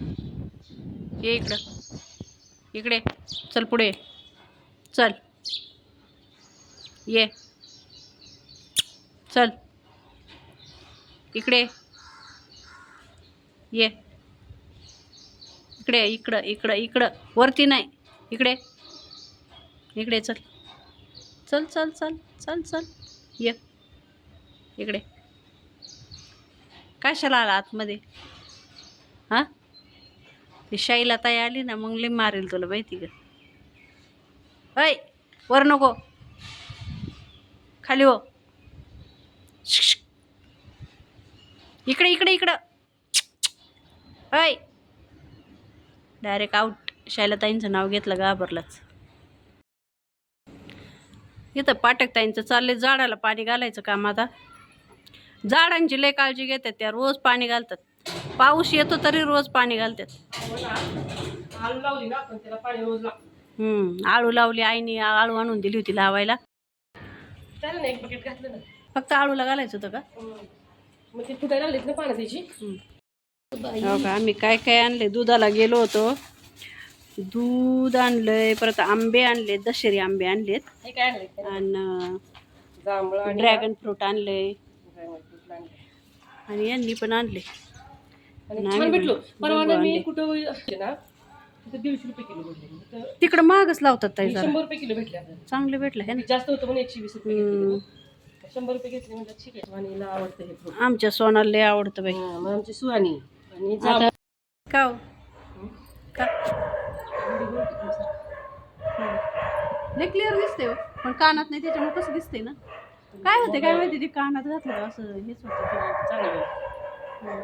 ये इकडं. इकडे. चल पुढे. चल. ये. चल. इकडे. ये. इकडे इकडं इकडं इकडं. वरती नाही. इकडे. इकडे चल. चल चल चल चल चल. ये. इकडे. कशाला आला आतमध्ये? हां? ही शाईला ताई आली ना मग लई मारेल तुला माहिती का? ऐ वर नको. खाली हो. शिक, इकडे इकडे इकडं. ऐ. डायरेक्ट आउट शैलाताईंचं नाव घेतलं घाबरलाच. इथं पाटकताईंचं चाललंय झाडाला पाणी घालायचं काम आता. झाडांची लय काळजी घेतात त्या रोज पाणी घालतात. पाऊस येतो तरी रोज पाणी घालतात. आलू लावली ना पण त्याला पाणी रोज लागतं हम्म आळू लावली आईने आळू आणून दिली होती लावायला. त्याला ना एक बकेट घातलं ना. फक्त आळूला घालायचं होतं का? मग ते फुटायला लागलीत ना पाण्यात त्याची हो का आम्ही काय काय आणले? दुधाला गेलो होतो. दूध आणलंय परत आंबे आणले दशेरी आंबे आणलेत. हे काय आणलं आणि जांभळं आणि ड्रॅगन फ्रूट आणले ड्रॅगन फ्रूट आणलं. आणि यांनी पण आणले. आणि छान भेटलो बरं. परवा ना बरं मी. कुठं असते ना तिथं दीडशे रुपये किलो भेटले तर तिकडं महागच लावतात ताई जरा शंभर रुपये किलो भेटले आपल्याला चांगले भेटले हे ना जास्त होतं म्हणून एकशे वीस रुपये घेतले हम्म. ना. शंभर रुपये घेतले म्हणजे ठीक आहे सुहानीला आवडतं हे आमच्या सोनाला लय आवडतं बाई मग आमची सुहानी आणि आता जांभळं. का हो? का लय क्लिअर दिसते हो पण कानात नाही त्याच्यामुळे कसं दिसतंय ना काय होते काय माहिती ते कानात घातलं का असं हेच होतं चांगलं आहे.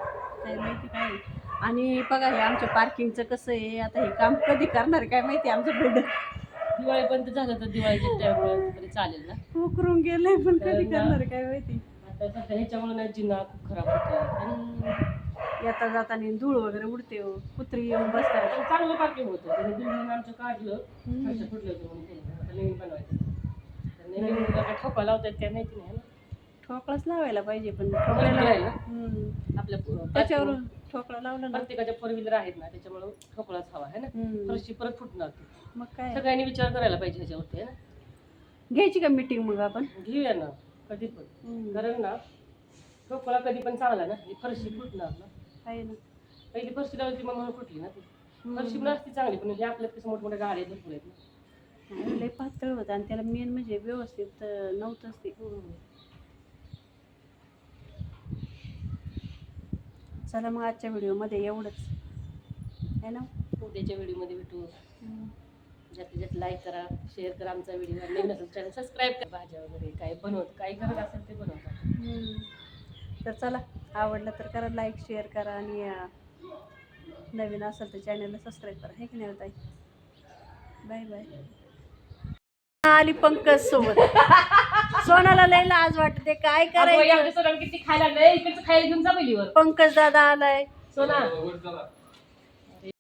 हं. काय माहिती काय आहे. आणि बघा हे आमच्या पार्किंगचं कसं आहे आता हे काम कधी करणार आहे काय माहिती आमचं बिल्डर दिवाळी बंद झालं तर दिवाळीच्या तरी चालेल ना उकरून गेलंय पण कधी. करणार आहे काय माहिती आता सध्या ह्याच्यामुळे ना जिन्ना खूप खराब होतो आणि येता जाताना धूळ वगैरे उडते हो कुत्री येऊन बसतात पण चांगलं पार्किंग होतं त्याने बिल्डिंग आमचं काढलं खर्च फुटलं होतं म्हणून. आता नवीन बनवायचं तर नवीन ठोका लावतात काय माहिती नाही ना ठोकळाच लावायला पाहिजे पण ठोकळ्याला. आपल्या प- त्याच्यावर ठोकळा लावला ना? प्रत्येकाच्या फोर व्हीलर आहेत ना त्याच्यामुळे ठोकळाच हवा आहे ना. फरशी परत फुटणार. मग काय? सगळ्यांनी विचार करायला पाहिजे ह्याच्यावरती ना? घ्यायची का मीटिंग मग आपण? घेऊया ना कधी पण. कारण ना ठोकळा कधी पण चांगला ना ही फरशी फुटणार ना. आहे ना. पहिली फरशी लावली मग म्हणून फुटली ना ती. फरशी पण असती चांगली पण हे आपल्यात कसं मोठमोठ्या गाड्या भरपूर आहेत ना. लय पातळ होतं आणि त्याला मेन म्हणजे व्यवस्थित नव्हतंच ते. चला मग आजच्या व्हिडिओमध्ये एवढंच. आहे ना? उद्याच्या व्हिडिओमध्ये भेटू. जास्तीत जास्त लाईक करा शेअर करा आमचा व्हिडिओ आणि नवीन असेल चॅनल सबस्क्राईब करा. भाज्या वगैरे काय बनवत काही करत असेल ते बनवतात. तर चला आवडलं तर करा लाईक शेअर करा आणि नवीन असेल तर चॅनलला सबस्क्राईब करा. हे की नाही ताई? बाय बाय आली पंकज सोबत. सोनाला लय लाज वाटते काय करायचं? किती खायला नाही इकडचं खायला घेऊन जा पहिलीवर. पंकज दादा आलाय. सोना.